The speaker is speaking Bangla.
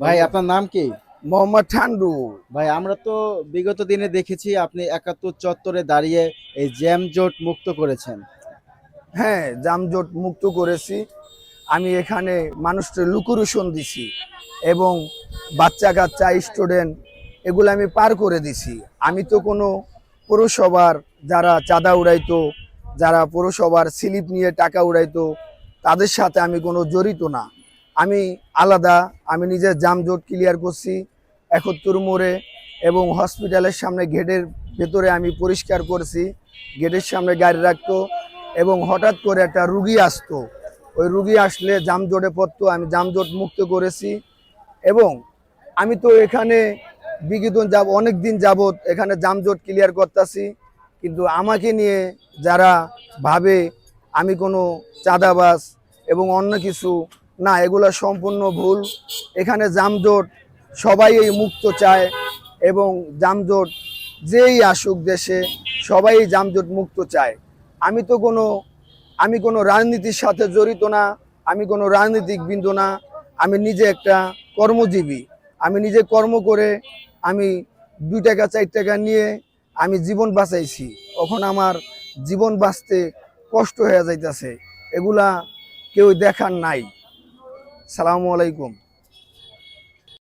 ভাই আপনার নাম কি? মোহাম্মদ ঠান্ডু। ভাই আমরা তো বিগত দিনে দেখেছি আপনি একাত্তর চত্বরে দাঁড়িয়ে এই জ্যাম জোট মুক্ত করেছেন। হ্যাঁ জামজট মুক্ত করেছি। আমি এখানে মানুষকে লুকুরুশন দিছি এবং বাচ্চা কাচ্চা স্টুডেন্ট এগুলো আমি পার করে দিছি। আমি তো কোনো পৌরসভার যারা চাঁদা উড়াইতো যারা পৌরসভার স্লিপ নিয়ে টাকা উড়াইতো তাদের সাথে আমি কোনো জড়িত না। আমি আলাদা, আমি নিজের জামজট ক্লিয়ার করছি একত্তর মোড়ে এবং হসপিটালের সামনে গেটের ভেতরে আমি পরিষ্কার করছি। গেটের সামনে গাড়ি রাখতো এবং হঠাৎ করে একটা রুগী আসতো। ওই রুগী আসলে জামজটে পড়তো, আমি জামজট মুক্ত করেছি এবং আমি তো এখানে বিগত যাব, অনেক দিন যাবৎ এখানে জামজট ক্লিয়ার করতেছি। কিন্তু আমাকে নিয়ে যারা ভাবে আমি কোনো চাঁদাবাস এবং অন্য কিছু না, এগুলো সম্পূর্ণ ভুল। এখানে জামজট সবাই এই মুক্ত চায় এবং জামজট যেই আসুক দেশে, সবাই জামজট মুক্ত চায়। আমি তো কোনো, আমি কোনো রাজনীতির সাথে জড়িত না, আমি কোনো রাজনীতিক বিন্দু না, আমি নিজে একটা কর্মজীবী। আমি নিজে কর্ম করে আমি দুই টাকা, চার টাকা নিয়ে আমি জীবন বাঁচাইছি। এখন আমার জীবন বাঁচতে কষ্ট হয়ে যাইতেছে, এগুলা কেউ দেখার নাই। সালামু আলাইকুম।